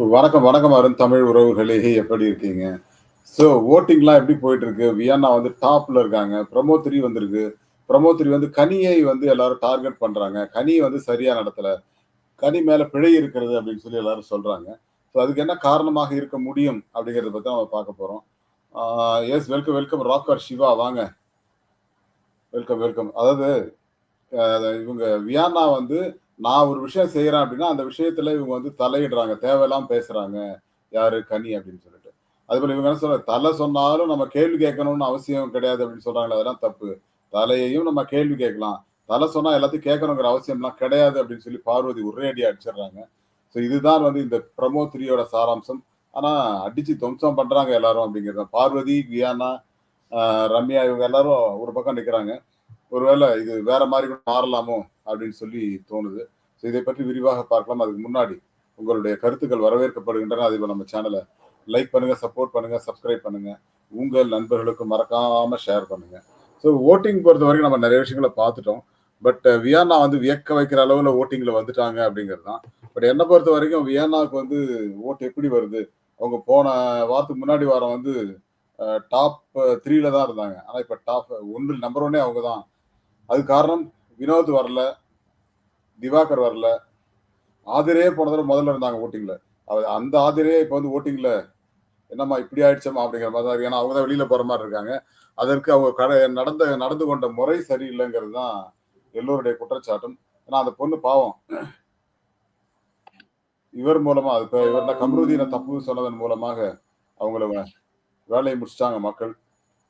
வணக்கம், வணக்கம் அருண் தமிழ் உறவுகளே! எப்படி இருக்கீங்க? ஸோ வோட்டிங்லாம் எப்படி போயிட்டு இருக்கு? வியன்னா வந்து டாப்ல இருக்காங்க. ப்ரமோ 3 வந்திருக்கு. ப்ரமோ 3 வந்து கனியை வந்து எல்லாரும் டார்கெட் பண்றாங்க. கனி வந்து சரியா நடத்தல. கனி மேல பிழை இருக்கிறது அப்படின்னு சொல்லி எல்லாரும் சொல்றாங்க. ஸோ அதுக்கு என்ன காரணமாக இருக்க முடியும்? அப்படிங்கிறத பத்தி நம்ம பார்க்க போறோம். Yes welcome, welcome rocker Siva வாங்க. Welcome, welcome. அதாவது இவங்க வியானா வந்து நான் ஒரு விஷயம் செய்யறேன் அப்படின்னா, அந்த விஷயத்துல இவங்க வந்து தலையிடுறாங்க. தேவையெல்லாம் பேசுறாங்க. யாரு? கனி அப்படின்னு சொல்லிட்டு. அதுபோல் இவங்க என்ன சொல்ற தலை சொன்னாலும் நம்ம கேள்வி கேட்கணும்னு அவசியம் கிடையாது அப்படின்னு சொல்றாங்களே, அதெல்லாம் தப்பு. தலையையும் நம்ம கேள்வி கேட்கலாம். தலை சொன்னா எல்லாத்தையும் கேட்கணுங்கிற அவசியம்லாம் கிடையாது அப்படின்னு சொல்லி பார்வதி ஒரேடியா அடிச்சிடுறாங்க. ஸோ இதுதான் வந்து இந்த பிரமோ 3யோட சாராம்சம். ஆனா அடிச்சு துவம்சம் பண்றாங்க எல்லாரும் அப்படிங்கிறது பார்வதி, வியானா ரம்யா இவங்க எல்லாரும் ஒரு பக்கம் நிற்கிறாங்க ஒருவேளை இது வேற மாதிரி கூட மாறலாமோ அப்படின்னு சொல்லி தோணுது. ஸோ இதை பற்றி விரிவாக பார்க்கலாம். அதுக்கு முன்னாடி உங்களுடைய கருத்துக்கள் வரவேற்கப்படுகின்றன. அதேபோல நம்ம சேனலை லைக் பண்ணுங்க, சப்போர்ட் பண்ணுங்க, சப்ஸ்கிரைப் பண்ணுங்க. உங்கள் நண்பர்களுக்கு மறக்காம ஷேர் பண்ணுங்க. ஸோ வட்டிங் பொறுத்த வரைக்கும் நம்ம நிறைய விஷயங்கள பார்த்துட்டோம். பட் வியன்னா uh, வந்து வியக்க வைக்கிற அளவில் ஓட்டிங்கில் வந்துட்டாங்க அப்படிங்கிறது தான். பட் என்னை பொறுத்த வரைக்கும் வியன்னாவுக்கு வந்து ஓட்டு எப்படி வருது? அவங்க போன வாரத்துக்கு முன்னாடி வாரம் வந்து uh, டாப் த்ரீல தான் இருந்தாங்க. ஆனால் இப்போ டாப் ஒன்று நம்பர் ஒன்னே அவங்க தான். அது காரணம் வினோத் வரல. திவாகர் வரல. ஆதிரே போன தடவை முதல்ல இருந்தாங்க ஓட்டிங்ல அந்த ஆதிரே இப்ப வந்து ஓட்டிங்ல என்னம்மா இப்படி ஆயிடுச்சம்மா அப்படிங்கிற மாதிரி தான் இருக்கு. ஏன்னா அவங்க தான் வெளியில போற மாதிரி இருக்காங்க. அதற்கு அவங்க கட நடந்த நடந்து கொண்ட முறை சரியில்லைங்கிறது தான் எல்லோருடைய குற்றச்சாட்டும். ஏன்னா அந்த பொண்ணு பாவம். இவர் மூலமா இப்போ இவர் தான் கம்ருதீன தப்பு சொன்னதன் மூலமாக அவங்கள வே முடிச்சிட்டாங்க மக்கள்.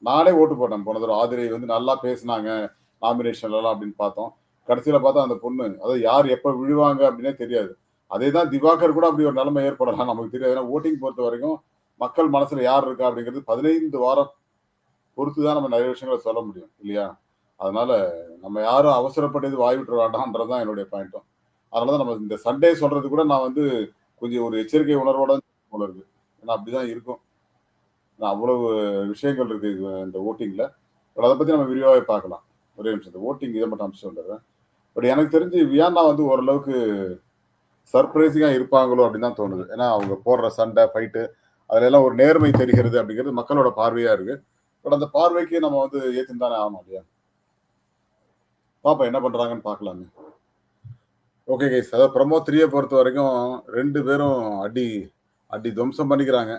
நானே ஓட்டு போட்டேன் போன தடவை ஆதிரை வந்து நல்லா பேசுனாங்க. நாமினேஷன்லலாம் அப்படின்னு பார்த்தோம். கடைசியில பார்த்தா அந்த பொண்ணு அதாவது யார் எப்ப விழுவாங்க அப்படின்னே தெரியாது. அதே தான் திவாகர் கூட அப்படி ஒரு நிலைமை ஏற்படலாம் நமக்கு தெரியாது. ஏன்னா ஓட்டிங் பொறுத்த வரைக்கும் மக்கள் மனசுல யார் இருக்கா அப்படிங்கிறது 15 வாரம் பொறுத்து தான் நம்ம நிறைய விஷயங்கள சொல்ல முடியும். இல்லையா? அதனால நம்ம யாரும் அவசரப்பட்டது வாய் விட்டுற வேண்டாம்ன்றது தான் என்னுடைய பாயிண்ட்டும். அதனால தான் நம்ம இந்த சண்டே சொல்றது கூட நான் வந்து கொஞ்சம் ஒரு எச்சரிக்கை உணர்வோட போல இருக்கு. ஏன்னா அப்படிதான் இருக்கும். அவ்வளவு விஷயங்கள் இருக்கு இந்த ஓட்டிங்ல அதை பத்தி நம்ம விரிவாகவே பார்க்கலாம். ஒரே நிமிஷம். இந்த இதை மட்டும் அனுப்பிச்சு வந்துடுறேன். பட் எனக்கு தெரிஞ்சு வியானா வந்து ஓரளவுக்கு சர்ப்ரைசிங்காக இருப்பாங்களோ அப்படின்னு தான் தோணுது. ஏன்னா அவங்க போடுற சண்டை, ஃபைட்டு அதுல எல்லாம் ஒரு நேர்மை தெரிகிறது அப்படிங்கிறது மக்களோட பார்வையா இருக்கு. பட் அந்த பார்வைக்கு நம்ம வந்து ஏற்றுன்னு தானே ஆகணும் இல்லையா? பாப்பா என்ன பண்றாங்கன்னு பார்க்கலாமே. Okay guys. அதாவது ப்ரமோ 3ய பொறுத்தவரைக்கும் 2 பேரும் அடி அடி துவம்சம் பண்ணிக்கிறாங்க.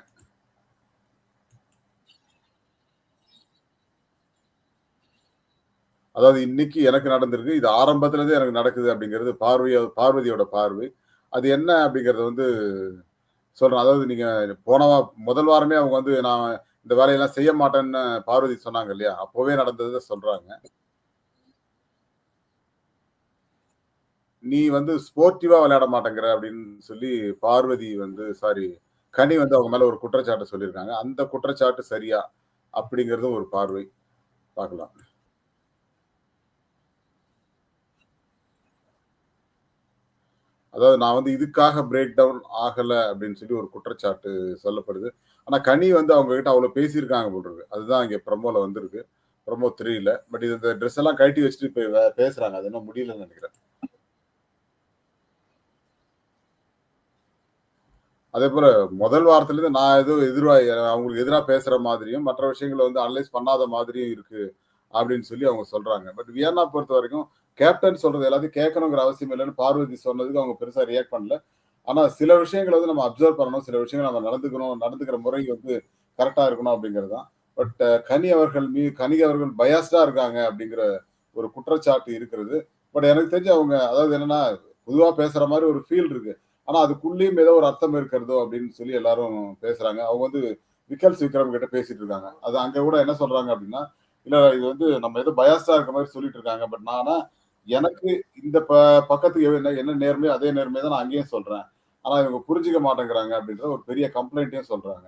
அதாவது இன்னைக்கு எனக்கு நடந்திருக்கு. இது ஆரம்பத்துல எனக்கு நடக்குது அப்படிங்கிறது பார்வைய பார்வதியோட பார்வை. அது என்ன அப்படிங்கிறத வந்து சொல்றேன். அதாவது நீங்க போன முதல் வாரமே அவங்க வந்து நான் இந்த வேலையெல்லாம் செய்ய மாட்டேன்னு பார்வதி சொன்னாங்க இல்லையா? அப்பவே நடந்ததை சொல்றாங்க. நீ வந்து ஸ்போர்ட்டிவா விளையாட மாட்டேங்கிற அப்படின்னு சொல்லி பார்வதி வந்து சாரி கனி வந்து அவங்க மேல ஒரு குற்றச்சாட்டை சொல்லியிருக்காங்க. அந்த குற்றச்சாட்டு சரியா? அப்படிங்கிறதும் ஒரு பார்வை. பார்க்கலாம். அதாவது நான் வந்து இதுக்காக பிரேக் டவுன் ஆகலை அப்படின்னு சொல்லி ஒரு குற்றச்சாட்டு சொல்லப்படுது. ஆனால் கனி வந்து அவங்க கிட்ட அவ்வளோ பேசியிருக்காங்க போல அதுதான் இங்கே ப்ரமோவில் வந்திருக்கு. ப்ரமோ த்ரீல பட் இது இந்த ட்ரெஸ் எல்லாம் கழட்டி வச்சுட்டு இப்போ வே அது என்ன முடியலன்னு நினைக்கிறேன். அதே போல் முதல் வாரத்துலேருந்து நான் ஏதோ எதிரா அவங்களுக்கு எதிராக பேசுகிற மாதிரியும், மற்ற விஷயங்கள வந்து அனலைஸ் பண்ணாத மாதிரியும் இருக்குது அப்படின்னு சொல்லி அவங்க சொல்கிறாங்க பட் வியன்னா பொறுத்தவரைக்கும் கேப்டன் சொல்றது எல்லாத்தையும் கேட்கணுங்கிற அவசியம் இல்லைன்னு பார்வதி சொன்னதுக்கு அவங்க பெருசா ரியாக்ட் பண்ணல. ஆனா சில விஷயங்கள வந்து நம்ம அப்சர்வ் பண்ணணும். சில விஷயங்கள் நம்ம நடந்துக்கணும். நடந்துக்கிற முறை வந்து கரெக்டா இருக்கணும் அப்படிங்கிறது தான். பட் கனி அவர்கள் மீ கனி அவர்கள் பயாஸ்டா இருக்காங்க அப்படிங்கிற ஒரு குற்றச்சாட்டு இருக்கிறது. பட் எனக்கு தெரிஞ்சு அவங்க அதாவது என்னன்னா, பொதுவா பேசுற மாதிரி ஒரு ஃபீல் இருக்கு. ஆனா அதுக்குள்ளேயும் ஏதோ ஒரு அர்த்தம் இருக்கிறதோ அப்படின்னு சொல்லி எல்லாரும் பேசுறாங்க. அவங்க வந்து விக்கல்ஸ் விக்ரம் கிட்ட பேசிட்டு இருக்காங்க. அது அங்க கூட என்ன சொல்றாங்க அப்படின்னா, இல்ல இது வந்து நம்ம ஏதோ பயாஸ்டா இருக்க மாதிரி சொல்லிட்டு இருக்காங்க. பட் நான் எனக்கு இந்த ப பக்கத்துக்கு என்ன என்ன நேர்மையோ அதே நேர்மையை தான் நான் அங்கேயும் சொல்றேன். ஆனா இவங்க புரிஞ்சுக்க மாட்டேங்கிறாங்க அப்படின்ற ஒரு பெரிய கம்ப்ளைண்ட்டையும் சொல்றாங்க.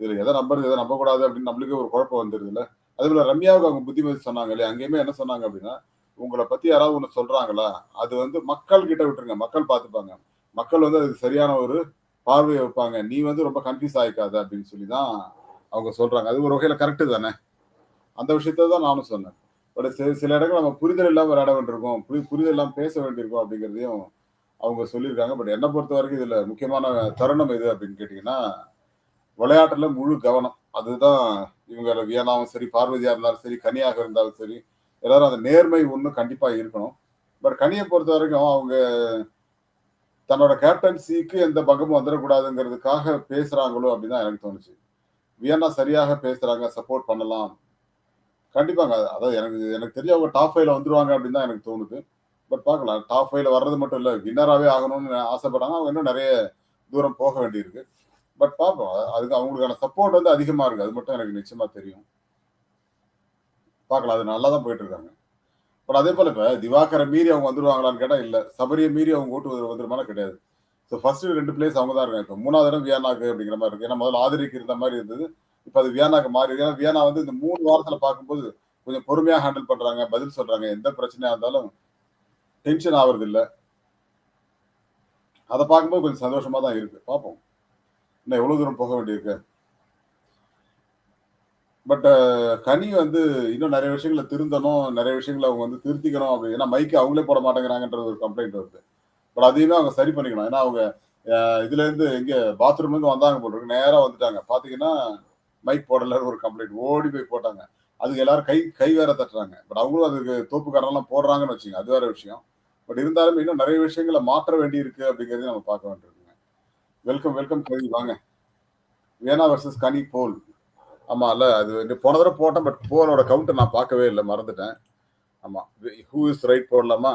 இதுல எதை நம்புறது, எதை நம்பக்கூடாது அப்படின்னு நம்மளுக்கே ஒரு குழப்பம் அதே போல ரம்யாவுக்கு அவங்க புத்திமதி சொன்னாங்க இல்லையா? அங்கேயுமே என்ன சொன்னாங்க அப்படின்னா, உங்களை பத்தி யாராவது ஒண்ணு சொல்றாங்களா? அது வந்து மக்கள் கிட்ட விட்டுருங்க. மக்கள் பார்த்துப்பாங்க. மக்கள் வந்து அதுக்கு சரியான ஒரு பார்வையை வைப்பாங்க. நீ வந்து ரொம்ப கன்ஃப்யூஸ் ஆயிக்காத அப்படின்னு சொல்லி தான் அவங்க சொல்றாங்க. அது ஒரு வகையில கரெக்ட் தானே? அந்த விஷயத்த தான் நானும் சொன்னேன். பட் சில சில இடங்கள் நம்ம புரிதல் இல்லாம விளையாட வேண்டியிருக்கோம் புரி புரிதல் இல்லாமல் பேச வேண்டியிருக்கும் அப்படிங்கிறதையும் அவங்க சொல்லியிருக்காங்க. பட் என்னை பொறுத்த வரைக்கும் இதுல முக்கியமான தருணம் எது அப்படின்னு கேட்டீங்கன்னா விளையாட்டுல முழு கவனம். அதுதான் இவங்க வியனாவும் சரி பார்வதியா இருந்தாலும் சரி கனியாக இருந்தாலும் சரி எல்லாரும் அந்த நேர்மை ஒண்ணு கண்டிப்பா இருக்கணும். பட் கனியை பொறுத்த வரைக்கும் அவங்க தன்னோட கேப்டன்சிக்கு எந்த பங்கமும் வந்துடக்கூடாதுங்கிறதுக்காக பேசுறாங்களோ அப்படின்னு தான் எனக்கு தோணுச்சு. வியன்னா சரியாக பேசுறாங்க சப்போர்ட் பண்ணலாம். கண்டிப்பாங்க. அதாவது எனக்கு எனக்கு தெரிஞ்ச அவங்க டாப் ஃபைவ்ல வந்துருவாங்க அப்படின்னு தான் எனக்கு தோணுது. பட் பார்க்கலாம். டாப் ஃபைவ்ல வர்றது மட்டும் இல்லை வின்னராகவே ஆகணும்னு ஆசைப்படாங்க அவங்க இன்னும் நிறைய தூரம் போக வேண்டியிருக்கு. பட் பார்ப்போம். அதுக்கு அவங்களுக்கான சப்போர்ட் வந்து அதிகமாக இருக்குது அது மட்டும் எனக்கு நிச்சயமாக தெரியும். பார்க்கலாம். அது நல்லா தான் போயிட்டு இருக்காங்க பட் அதே போல இப்போ திவாகரை மீறி அவங்க வந்துருவாங்களான்னு கேட்டால் இல்லை. சபரியை மீறி அவங்க ஓட்டு வந்து- வந்துருமானா கிடையாது. ஸோ ஃபர்ஸ்ட் ரெண்டு பிளேஸ் அவங்க தான் இருக்காங்க. இப்போ மூணாவது இடம் வியானாக்கு அப்படிங்கிற மாதிரி இருக்கு. ஏன்னா முதல்ல ஆதரிக்கு இருந்த மாதிரி இருந்தது. இப்போ அது வியானாக்கு மாறி ஏன்னா வியானா வந்து இந்த மூணு வாரத்துல பார்க்கும்போது கொஞ்சம் பொறுமையா ஹேண்டில் பண்றாங்க பதில் சொல்றாங்க. எந்த பிரச்சனையா இருந்தாலும் டென்ஷன் ஆகுறது இல்ல அதை பார்க்கும்போது கொஞ்சம் சந்தோஷமா தான் இருக்கு. பார்ப்போம். இன்னும் எவ்வளவு தூரம் போக வேண்டியிருக்கு. பட் கனி வந்து இன்னும் நிறைய விஷயங்களை திருந்தணும் நிறைய விஷயங்களை அவங்க வந்து திருத்திக்கணும் அப்படி. ஏன்னா மைக்கு அவங்களே போட மாட்டேங்கிறாங்கன்றது ஒரு கம்ப்ளைண்ட் வருது. பட் அதையுமே அவங்க சரி பண்ணிக்கணும். ஏன்னா அவங்க இதுல இருந்து எங்க பாத்ரூம் இருந்து வந்தாங்க போட்டுருக்கு நேரா வந்துட்டாங்க. பாத்தீங்கன்னா மைக் போடலன்னு ஒரு கம்ப்ளைண்ட் ஓடி போய் போட்டாங்க. அதுக்கு எல்லாரும் கை கை வேற தட்டுறாங்க. பட் அவங்களும் அதுக்கு தோப்புக்காரெல்லாம் போடுறாங்கன்னு வச்சுங்க அது வேற விஷயம். பட் இருந்தாலும் இன்னும் நிறைய விஷயங்களை மாற்ற வேண்டி இருக்கு அப்படிங்கறதையும் நம்ம பார்க்க வேண்டியிருக்குங்க. வெல்கம் வெல்கம் கேள்வி வாங்க. வேணா வர்சஸ் கனி போல் ஆமா இல்ல அது போன தடவை போட்டேன். பட் போலோட கவுண்டர் நான் பார்க்கவே இல்லை மறந்துட்டேன். ஆமா ஹூ இஸ் ரைட் போடலாமா?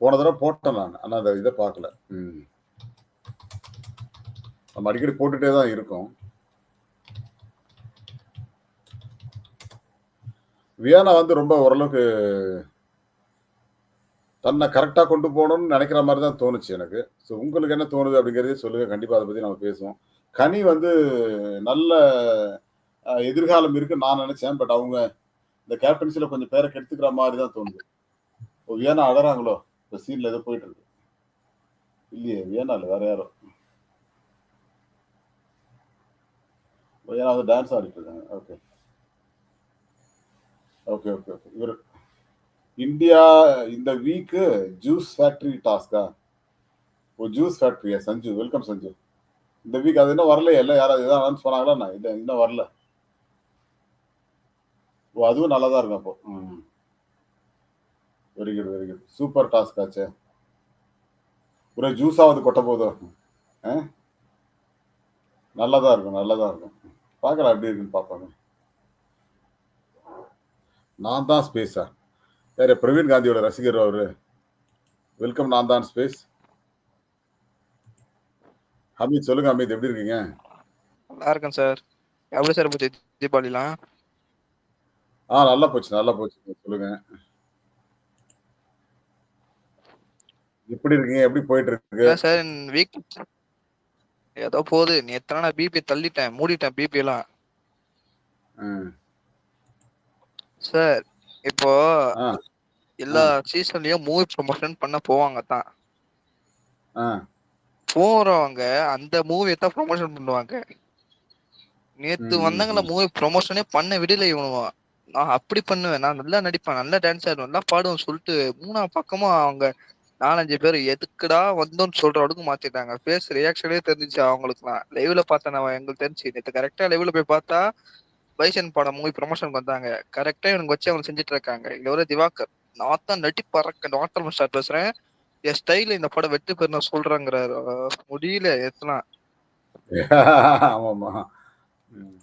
போன தடவை போட்டேன் நான் ஆனா அந்த இதை பார்க்கல. ம். நம்ம அடிக்கடி போட்டுட்டே தான் இருக்கோம். வியானா வந்து ரொம்ப ஓரளவுக்கு தன்னை கரெக்டாக கொண்டு போகணும்னு நினைக்கிற மாதிரி தான் தோணுச்சு எனக்கு. ஸோ உங்களுக்கு என்ன தோணுது அப்படிங்கிறதே சொல்லுங்கள் கண்டிப்பாக அதை பற்றி நம்ம பேசுவோம். கனி வந்து நல்ல எதிர்காலம் இருக்குன்னு நான் நினச்சேன். பட் அவங்க இந்த கேப்டன்ஸில் கொஞ்சம் பேரை கெடுத்துக்கிற மாதிரி தான் தோணுது. ஓ வியானா அழறாங்களோ? இப்போ சீனில் எதோ போயிட்டு இருக்கு. இல்லையே வியானா இல்லை வேற யாரோ. வியானா வந்து டான்ஸ் ஆடிட்டு இருக்காங்க. ஓகே ஓகே ஓகே ஓகே இவர் இந்தியா இந்த வீக்கு ஜூஸ் ஃபேக்டரி டாஸ்கா ஓ ஜூஸ் ஃபேக்டரியா சஞ்சு வெல்கம் சஞ்சு. இந்த வீக் அது இன்னும் வரலையே இல்லை யாராவது எதாவது அனௌன்ஸ் பண்ணாங்களா? நான் இல்லை இன்னும் வரல. ஓ அதுவும் நல்லா தான் இருக்கும் அப்போ. ம். Very good very good super task ஆச்சே. ஒரே ஜூஸாவது கொட்ட போதும் ஆ? நல்லா தான் இருக்கும் நல்லா தான் இருக்கும். பார்க்கலாம் எப்படி இருக்குன்னு பார்ப்பாங்க நான் தான் ஸ்பேஸா வேற பிரவீன் காந்தியோட ரசிகர் அவரு? வெல்கம் நான் தான் ஸ்பேஸ் ஹமீத் சொல்லுங்க ஹமீத் எப்படி இருக்கீங்க? நல்லா இருக்கேன் சார் எப்படி சார் போச்சு தீபாவளிலாம்? ஆ நல்லா போச்சு நல்லா போச்சு. சொல்லுங்க. எப்படி இருக்கீங்க? எப்படி போயிட்டு இருக்கு சார் வீக் ஏதோ போகுது. நேற்று நான் பிபி தள்ளிட்டேன் மூடிட்டேன் பிபி எல்லாம் சார் இப்போ எல்லா சீசன்லயும் மூவி ப்ரொமோஷன் பண்ண போவாங்க தான். போறவங்க அந்த மூவியை தான் ப்ரொமோஷன் பண்ணுவாங்க. நேத்து வந்தாங்கள. மூவி ப்ரொமோஷனே பண்ண விடல இவனுவா நான் அப்படி பண்ணுவேன். நான் நல்லா நடிப்பேன். நல்லா டான்ஸ் ஆடுவேன். நல்லா பாடுவேன் சொல்லிட்டு மூணா பக்கமா அவங்க நாலஞ்சு பேர் எதுக்குடா வந்தோம்னு சொல்ற அளவுக்கு மாத்திட்டாங்க. ஃபேஸ் ரியாக்ஷனே தெரிஞ்சிச்சு அவங்களுக்குலாம். லைவ்ல பார்த்தேன் நான். எங்களுக்கு தெரிஞ்சு நேற்று கரெக்டா லைவ்ல போய் பார்த்தா பைசன் படம் மூவி ப்ரொமோஷன் வந்தாங்க. கரெக்டா இவனுக்கு வச்சு அவங்க செஞ்சுட்டு இருக்காங்க இதுல ஒரு திவாகர் நான் தான் நடி பறக்க டாக்டர் ஸ்டார் பேசுறேன். என் ஸ்டைல இந்த படம் வெற்றி பெற நான் சொல்றேங்கிறாரு அஹ் முடியல ம்.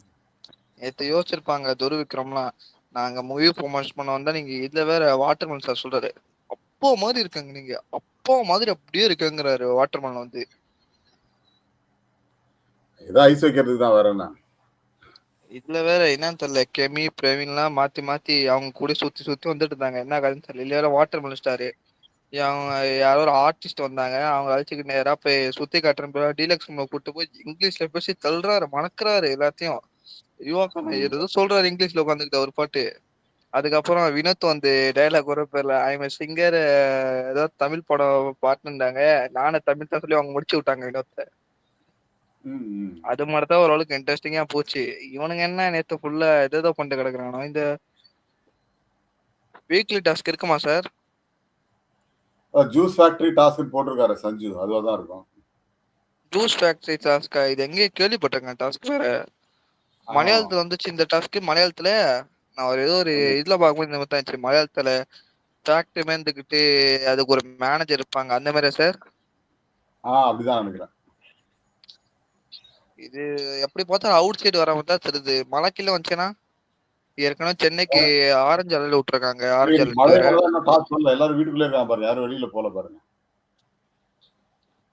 நேற்று யோசிச்சிருப்பாங்க துரு விக்ரம்லாம் நாங்க மூவி ப்ரொமோஷன் பண்ண வந்தா நீங்க இதுல வேற வாட்டர்மேன் சார் சொல்றாரு. அப்போ மாதிரி இருக்காங்க நீங்க. அப்போ மாதிரி அப்படியே இருக்குங்கிறாரு வாட்டர்மேன் வந்து. ஏதோ ஐஸ் வைக்கிறதுக்கு தான் வேற என்ன இதுல வேற என்னன்னு தெரியல கெமி பிரவீன்லாம் மாத்தி மாத்தி அவங்க கூட சுத்தி சுத்தி வந்துட்டு இருந்தாங்க. என்ன கதைன்னு தெரியல. இல்ல வேற வாட்டர் மினிஸ்டாரு அவங்க யாரோ ஒரு ஆர்டிஸ்ட் வந்தாங்க. அவங்க அழைச்சிட்டு நேரா போய் சுத்தி காட்டுறேன் டீலக்ஸ் ரூம்ல கூட்டு போய் இங்கிலீஷ்ல பேசி தள்ளுறாரு மணக்குறாரு எல்லாத்தையும். யுவாக்கம் ஏதோ சொல்றாரு இங்கிலீஷ்ல உட்காந்துக்கிட்ட ஒரு பாட்டு. அதுக்கப்புறம் வினோத் வந்து டைலாக் வர பேர்ல ஐம் சிங்கர் ஏதோ தமிழ் படம் பாட்டுன்றாங்க நானும் தமிழ் தான் சொல்லி அவங்க முடிச்சு விட்டாங்க வினோத்தை. அது மாதிரி தான் ஓரளவுக்கு இன்ட்ரெஸ்டிங்கா போச்சு. இவனுங்க என்ன நேத்து ஃபுல்லா ஏதோ பண்ணிட்டு கிடக்குறானோ இந்த வீக்லி டாஸ்க் இருக்குமா சார் ஜூஸ் ஃபேக்டரி டாஸ்க் போட்டிருக்காரு சஞ்சு. அதுவா தான் இருக்கும். ஜூஸ் ஃபேக்டரி டாஸ்க் இது எங்கேயோ கேள்விப்பட்டிருக்கேன் டாஸ்க் வேற. மலையாளத்துல வந்துச்சு இந்த டாஸ்க் மலையாளத்துல. நான் ஒரு ஏதோ ஒரு இதுல பார்க்கும்போது இந்த மாதிரி தான் மலையாளத்துல. ஃபேக்டரி மேந்துக்கிட்டு அதுக்கு ஒரு மேனேஜர் இருப்பாங்க. அந்த மாதிரியா சார் ஆ அப்படிதான் நினைக்கிறேன். இது எப்படி பார்த்தா அவுட் சைடு வர மாதிரி தான் தெரியுது. கீழே வந்துச்சுன்னா ஏற்கனவே சென்னைக்கு ஆரஞ்சு அலையில விட்டுருக்காங்க. ஆரஞ்சு அலர்ட் எல்லாரும் வீட்டுக்குள்ளே இருக்காங்க பாருங்க. யாரும் வெளியில போல பாருங்க.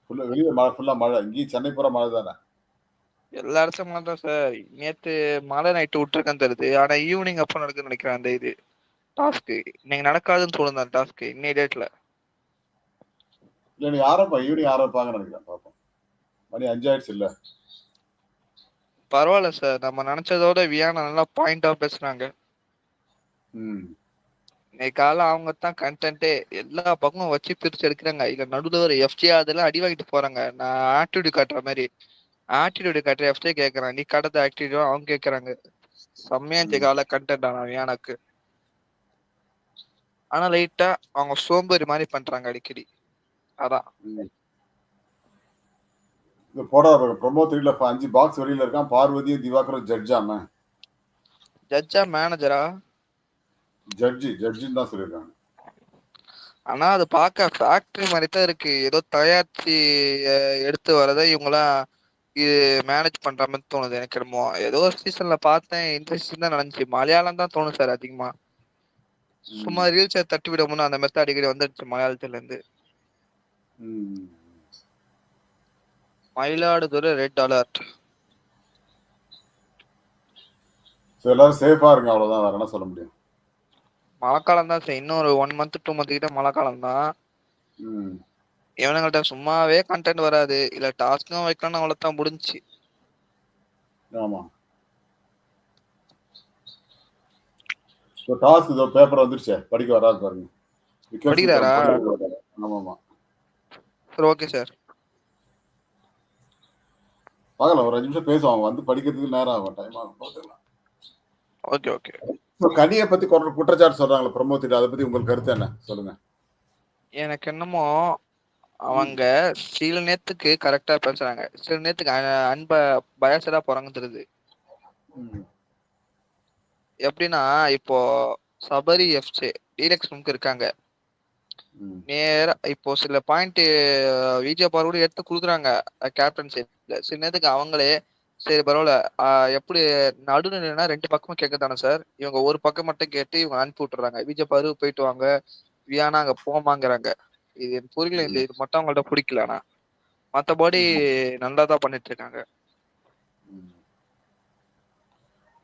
ஃபுல்லா வெளியே மழை ஃபுல்லா மழை. இங்கேயும் சென்னை பூரா மழை தானே? எல்லா இடத்துலயும் மழை தான் சார். நேத்து மழை நைட்டு விட்டுருக்கேன் தெரியுது. ஆனா ஈவினிங் அப்போ நடக்குன்னு நினைக்கிறேன் அந்த இது. டாஸ்க் இன்னைக்கு நடக்காதுன்னு தோணுது அந்த டாஸ்க் இன்னைய டேட்ல இல்லை நீ ஆரம்பம். ஈவினிங் ஆரம்பிப்பாங்கன்னு நினைக்கிறேன். பார்ப்போம். மணி அஞ்சாயிடுச்சு இல்ல? பரவாயில்ல சார். நம்ம நினைச்சதோட வியானா நல்லா பாயிண்டா பேசுறாங்க இன்னைக்கு காலை அவங்க தான் கண்டென்ட்டே எல்லா பக்கமும் வச்சு பிரிச்சு எடுக்கிறாங்க. இல்ல நடுவில் ஒரு எஃப்ஜி அதெல்லாம் அடி வாங்கிட்டு போறாங்க. நான் ஆட்டிடியூட் காட்டுற மாதிரி. ஆட்டிடியூட் காட்டுற எஃப்ஜே கேட்கறான் நீ கடத்த ஆட்டிடியூட் அவங்க கேட்கறாங்க செம்மையா இந்த கால கண்டென்ட் ஆனா வியானாக்கு. ஆனா லைட்டா அவங்க சோம்பேறி மாதிரி பண்றாங்க அடிக்கடி. அதான். இது போட ப்ரொமோ த்ரீல அஞ்சு பாக்ஸ் வெளியில இருக்கான். பார்வதியும் திவாகரும் ஜட்ஜாம ஜட்ஜா மேனேஜரா ஜட்ஜி ஜட்ஜின்னு தான் சொல்லியிருக்காங்க. ஆனா அது பார்க்க ஃபேக்டரி மாதிரி தான் இருக்கு. ஏதோ தயாரிச்சு எடுத்து வரதை இவங்களாம் இது மேனேஜ் பண்ற மாதிரி தோணுது எனக்கு என்னமோ. ஏதோ ஒரு சீசன்ல பார்த்தேன். இந்த சீசன் தான் நடந்துச்சு. மலையாளம் தான் தோணும் சார் அதிகமா. சும்மா ரீல்ஸை தட்டி விடமுன்னு அந்த மாதிரி அடிக்கடி வந்துடுச்சு மலையாளத்துல இருந்து ம். மயிலாடுதுறை ரெட் அலர்ட் ஸோ எல்லாரும் சேஃபா இருங்க அவ்வளவுதான். வேற என்ன சொல்ல முடியும்? மழைக்காலம் தான் சார். இன்னும் ஒரு ஒன் மந்த் டூ மந்த் கிட்ட மழைக்காலம் தான் ம். இவனுங்கள்ட்ட சும்மாவே கண்டென்ட் வராது. இல்ல டாஸ்க்கும் வைக்கணும்னு அவ்வளவுதான் முடிஞ்சுச்சு. ஆமா. ஸோ டாஸ்க் இதோ பேப்பர் வந்துருச்சே. படிக்க வராது பாருங்க. படிக்கிறாரா? ஆமா ஆமா. சரி ஓகே சார் பார்க்கலாம் ஒரு அஞ்சு நிமிஷம் பேசுவோம். அவங்க வந்து படிக்கிறதுக்கு நேரம் ஆகும். டைம் ஆகும். பார்த்துக்கலாம். ஓகே ஓகே ஸோ கனியை பத்தி குற்ற- குற்றச்சாட்டு சொல்றாங்களே ப்ரமோத்திட்டு அதை பத்தி உங்களுக்கு கருத்து என்ன? சொல்லுங்க. எனக்கு என்னமோ அவங்க சில நேரத்துக்கு கரெக்டா பேசுறாங்க. சில நேரத்துக்கு அன்ப பயசடா ம். எப்படின்னா இப்போ சபரி எஃப்சி டீலக்ஸ் முக்கு இருக்காங்க. நேரா இப்போ சில பாயிண்ட் விஜய் பார் கூட எடுத்து கொடுக்குறாங்க கேப்டன்சி சில நேரத்துக்கு அவங்களே சரி பரவாயில்ல எப்படி நடுநிலைனா ரெண்டு பக்கமும் கேட்க தானே சார் இவங்க ஒரு பக்கம் மட்டும் கேட்டு இவங்க அனுப்பி விட்டுறாங்க. விஜய் பாரு போயிட்டு வாங்க வியானா அங்க போமாங்கிறாங்க. இது எனக்கு புரியல இந்த இது மட்டும் அவங்கள்ட்ட பிடிக்கல ஆனா. மத்தபடி நல்லா தான் பண்ணிட்டு இருக்காங்க.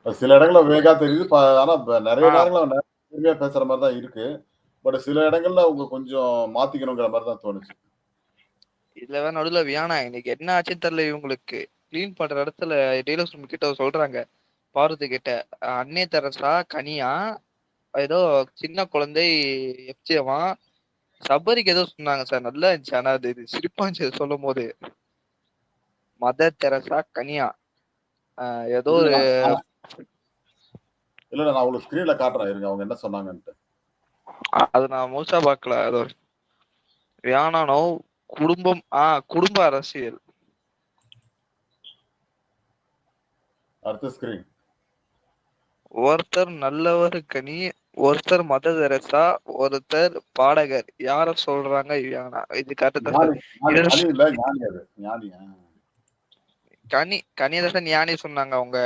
சில இடங்கள்ல வேகா தெரியுது ஆனா நிறைய நேர்மையா பேசுற மாதிரி தான் இருக்கு. பட் சில இடங்கள்ல அவங்க கொஞ்சம் மாத்திக்கணுங்கிற மாதிரி தான் தோணுச்சு. இதுல நடுவுல வியானா இன்னைக்கு என்ன ஆச்சுன்னு தெரியல இவங்களுக்கு. க்ளீன் பண்ற இடத்துல டீலர்ஸ் ரூம் கிட்ட சொல்றாங்க. பார்வதி கிட்ட அன்னை தெரசா கனியா ஏதோ சின்ன குழந்தை எஃப்ஜேவா? சபரிக்கு ஏதோ சொன்னாங்க சார். நல்லா இருந்துச்சு. ஆனா அது சிரிப்பா இருந்துச்சு. சொல்லும் போது மதர் தெரசா கனியா? ஏதோ ஒரு இல்ல இல்ல, நான் உங்களுக்கு ஸ்கிரீன்ல காட்டுறேன். இருங்க அவங்க என்ன சொன்னாங்கன்ட்டு. அது நான் முழுசா பார்க்கல அது ஒரு வியானானோ குடும்பம் ஆஹ் குடும்ப அரசியல். அடுத்த ஸ்கிரீன் ஒருத்தர் நல்லவர் கனி ஒருத்தர் மத தெரசா ஒருத்தர் பாடகர். யார சொல்றாங்க இது கரெக்ட் ஆ, கனி கனியரசன் ஞானி சொன்னாங்க அவங்க.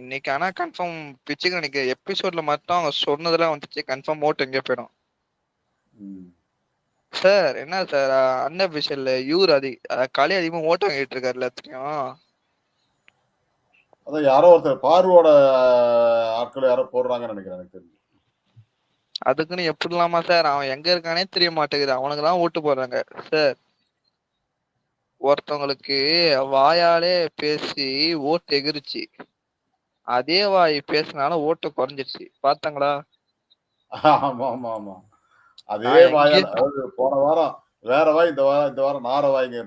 இன்னைக்கு ஆனா கன்ஃபார்ம் பிச்சுக்கு நினைக்க எபிசோட்ல மட்டும் அவங்க சொன்னதெல்லாம் வந்துச்சு. கன்ஃபார்ம் ஓட்டு எங்கே போயிடும். சார் என்ன சார்? அன்அபிஷியல் யூர் அதி களி அதிகமா ஓட்டு வாங்கிட்டு இருக்காரு எல்லாத்தையும் அதான் யாரோ ஒருத்தர் பார்வோட ஆட்கள் யாரோ போடுறாங்கன்னு நினைக்கிறேன் எனக்கு தெரிஞ்சு. அதுக்குன்னு எப்படி இல்லாமா சார்? அவன் எங்க இருக்கானே தெரிய மாட்டேங்குது. அவனுக்கு தான் ஓட்டு போடுறாங்க. சார் ஒருத்தவங்களுக்கு வாயாலே பேசி ஓட்டு எகிருச்சு. அதே வாய் பேசினாலும் ஓட்டு குறைஞ்சிருச்சு பாத்தாங்களா ஆமா ஆமா ஆமா அதே அதாவது போன வாரம் வேற வாய் இந்த வாரம் இந்த வாரம் நார வாய்ங்க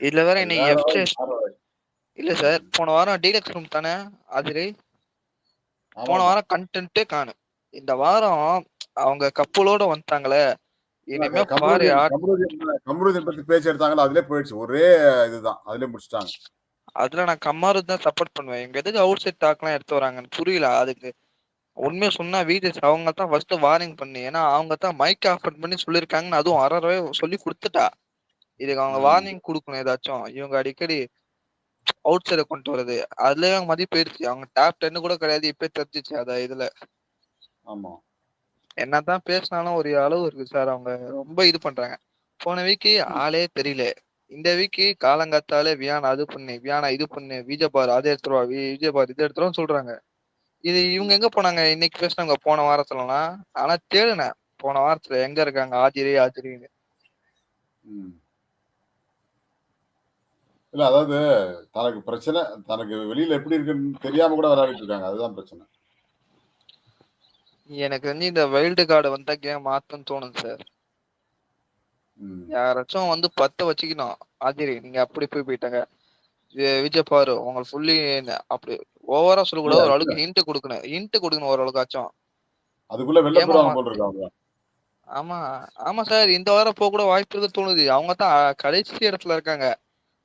இதுல வேற இன்னைக்கு வாய் வாய் இல்ல சார் போன வாரம் டீலக்ஸ் ரூம் தானே அதிரை போன. வாரம் கன்டென்ட்டே காணோம். இந்த வாரம் அவங்க கப்பலோட வந்துட்டாங்களே! இனிமே பாரு கமருதீன் பத்தி பேச்சு எடுத்தாங்கல்ல, அதிலயே போயிடுச்சு. ஒரே இதுதான். அதிலயே முடிச்சுட்டாங்க. அதுல நான் கம்மாருது தான் சப்போர்ட் பண்ணுவேன். இவங்க எதுக்கு அவுட் சைட் டாக்லாம் எடுத்து வராங்கன்னு புரியல. அதுக்கு உண்மைய சொன்னா விஜேஸ் அவங்க தான் ஃபர்ஸ்ட் வார்னிங் பண்ணி ஏன்னா அவங்க தான் மைக் ஆஃபர் பண்ணி சொல்லியிருக்காங்கன்னு அதுவும் அறவே சொல்லி குடுத்துட்டா. இதுக்கு அவங்க. வார்னிங் குடுக்கணும் ஏதாச்சும். இவங்க அடிக்கடி அவுட் சைட கொண்டு வரது. அதுலயே அவங்க மதிப்பு போயிருச்சு. அவங்க டாப் 10 கூட கிடையாது. இப்பயே தெரிஞ்சுச்சு அத இதுல. ஆமா. என்னதான் பேசினாலும் ஒரு அளவு இருக்கு சார். அவங்க ரொம்ப இது பண்றாங்க. போன வீக்கு ஆளே தெரியல. இந்த வீக்கு காலங்காத்தாலே வியானா அது பண்ணு, வியானா இது பண்ணு, விஜய் பார் அத எடுத்துட்டு வா, விஜய் பார் இத எடுத்துட்டு வான்னு சொல்றாங்க. இது இவங்க எங்க போனாங்க? இன்னைக்கு பேசினவங்க போன வாரத்துலலாம். ஆனா தேடுனேன். போன வாரத்துல எங்க இருக்காங்க? ஆதிரி, ஆதிரின்னு. ம். இல்ல அதாவது தனக்கு பிரச்சனை தனக்கு வெளியில எப்படி இருக்குன்னு தெரியாம கூட விளையாடிட்டு இருக்காங்க. அதுதான் பிரச்சனை. எனக்கு வந்து இந்த வைல்டு கார்டு வந்தா கேம் மாத்துன்னு தோணுது சார். யாராச்சும் வந்து 10 வச்சுக்கணும். ஆதிரி நீங்க அப்படி போய் போயிட்டாங்க. விஜய் பாரு உங்களுக்கு ஃபுல்லி அப்படி ஓவரா சொல்லக்கூடாது. இல்ல. ஓரளவுக்கு ஹிண்ட் குடுக்கணும். ஹிண்ட் குடுக்கணும் ஓரளவுக்காச்சும். அதுக்குள்ள வெளில ஏமா போயிடுவாங்க மா போல இருக்கு அவங்க. ஆமா. ஆமா சார். இந்த வாரம் போக கூட வாய்ப்பு இருக்குன்னு தோணுது. அவங்க தான் கடைசி இடத்துல இருக்காங்க.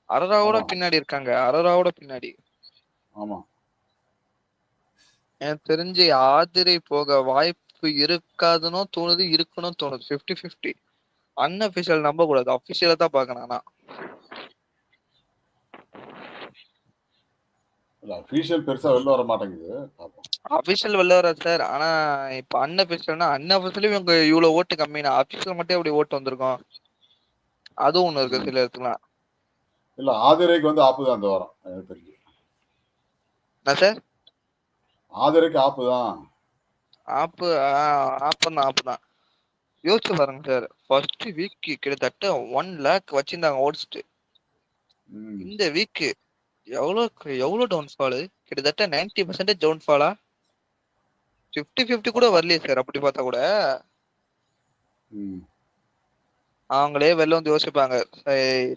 அரோராவோட ஆமா. பின்னாடி இருக்காங்க. அரோராவோட பின்னாடி. ஆமா. எனக்கு தெரிஞ்சு ஆதிரை போக வாய்ப்பு இருக்காதுன்னும் தோணுது, இருக்குன்னும் தோணுது. 50, 50. அன்அஃபிஷியல் நம்பக்கூடாது. அஃபிஷியலா தான் பார்க்கணும் ஆனா. இல்ல அஃபிஷியல் பெருசா வெளில வர மாட்டேங்குது. பாப்போம். அஃபிஷியல் வெளில வராது சார். ஆனா இப்ப அன்அஃபிஷியல்னா அன்அஃபிஷியலும் இவங்க இவ்ளோ ஓட்டு கம்மினா அஃபிஷியல் மட்டும் எப்படி ஓட்டு வந்திருக்கும்? அதுவும் ஒண்ணு இருக்கு. சில இடத்துலலாம். இல்ல ஆதிரைக்கு வந்து ஆப்பு தான் இந்த வாரம். எனக்கு தெரிஞ்சு. என்ன சார்? ஆதிரைக்கு ஆப்பு தான். ஆப்பு ஆ ஆப்புதான் ஆப்புதான். யோசிச்சு பாருங்க சார். ஃபர்ஸ்ட் வீக் கிட்டத்தட்ட 1 லேக் வச்சிருந்தாங்க ஓட்ஸ்ட்டு. ம். இந்த வீக் எவ்ளோ எவ்ளோ டவுன்ஃபால்? கிட்டத்தட்ட 90% டவுன்ஃபாலா? 50, 50 கூட வரலையே சார் அப்படி பார்த்தா கூட. அவங்களே வெளில வந்து யோசிப்பாங்க. ஏய்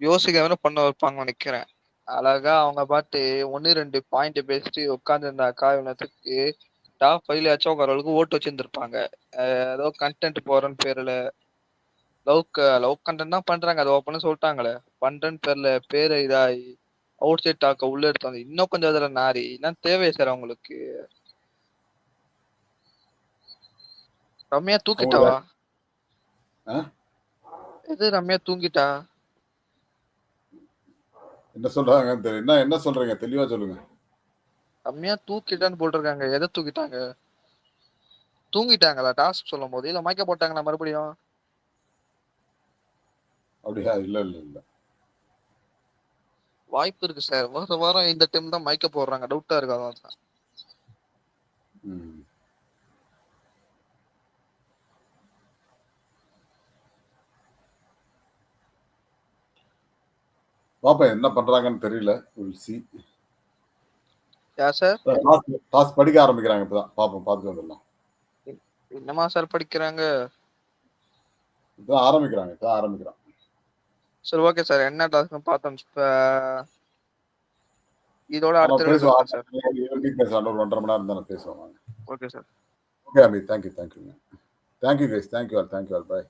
யோசிக்காம பண்ண வைப்பாங்கன்னு நினைக்கிறேன். அழகா அவங்க பாட்டு 1, 2 பாயிண்ட் பேசிட்டு உட்கார்ந்திருந்தாக்கா இவனத்துக்கு டாப் 5லயாச்சும் ஓரளவுக்கு ஓட்டு வச்சிருந்திருப்பாங்க. ஏதோ கன்டென்ட் போடுறேன்னு பேருல லவ் லவ் கன்டென்ட் தான் பண்றாங்க. அது ஓப்பனா சொல்லிட்டாங்களே. பண்றேன்னு பேர்ல பேரு இதாகி அவுட் சைட் டாக்க உள்ள எடுத்து வந்து இன்னும் கொஞ்சம் அதுல நாறி இதெல்லாம் தேவையா சார் அவங்களுக்கு? ரம்யா தூக்கிட்டாவா? எது ரம்யா தூங்கிட்டா? என்ன தெரியல. என்ன என்ன சொல்றீங்க? தெளிவா சொல்லுங்க. ரம்யா தூக்கிட்டான்னு போட்டிருக்காங்க. எத தூக்கிட்டாங்க? தூங்கிட்டாங்களா டாஸ்க் சொல்லும்போது? இல்ல மயக்க போட்டாங்களா மறுபடியும்? அப்படியா? இல்ல, இல்ல, இல்ல. வாய்ப்பு இருக்கு சார். வார வாரம் இந்த டைம் தான் மயக்க போடுறாங்க. டவுட்டா இருக்கு அதான் சார். ம். பாப்போம் என்ன பண்றாங்கன்னு தெரியல. Will see. சார்? படிக்க ஆரம்பிக்கிறாங்க இப்பதான். பாப்போம் பார்த்துட்டு வந்துடலாம். என்னமா சார் படிக்கிறாங்க? இப்பதான் ஆரம்பிக்கிறாங்க. இப்பதான் ஆரம்பிக்கிறாங்க. சரி ஓகே சார். என்ன டாஸ்க்னு பார்த்தோம். இப்ப இதோட அடுத்த பேசுவோம். சார். பேசலாம். ஒரு 1 1/2 மணி நேரம் தானே பேசுவோம் வாங்க. Okay sir. Okay Amit. Thank you, thank யூங்க. Thank you guys. Thank you all. Thank you all. Bye.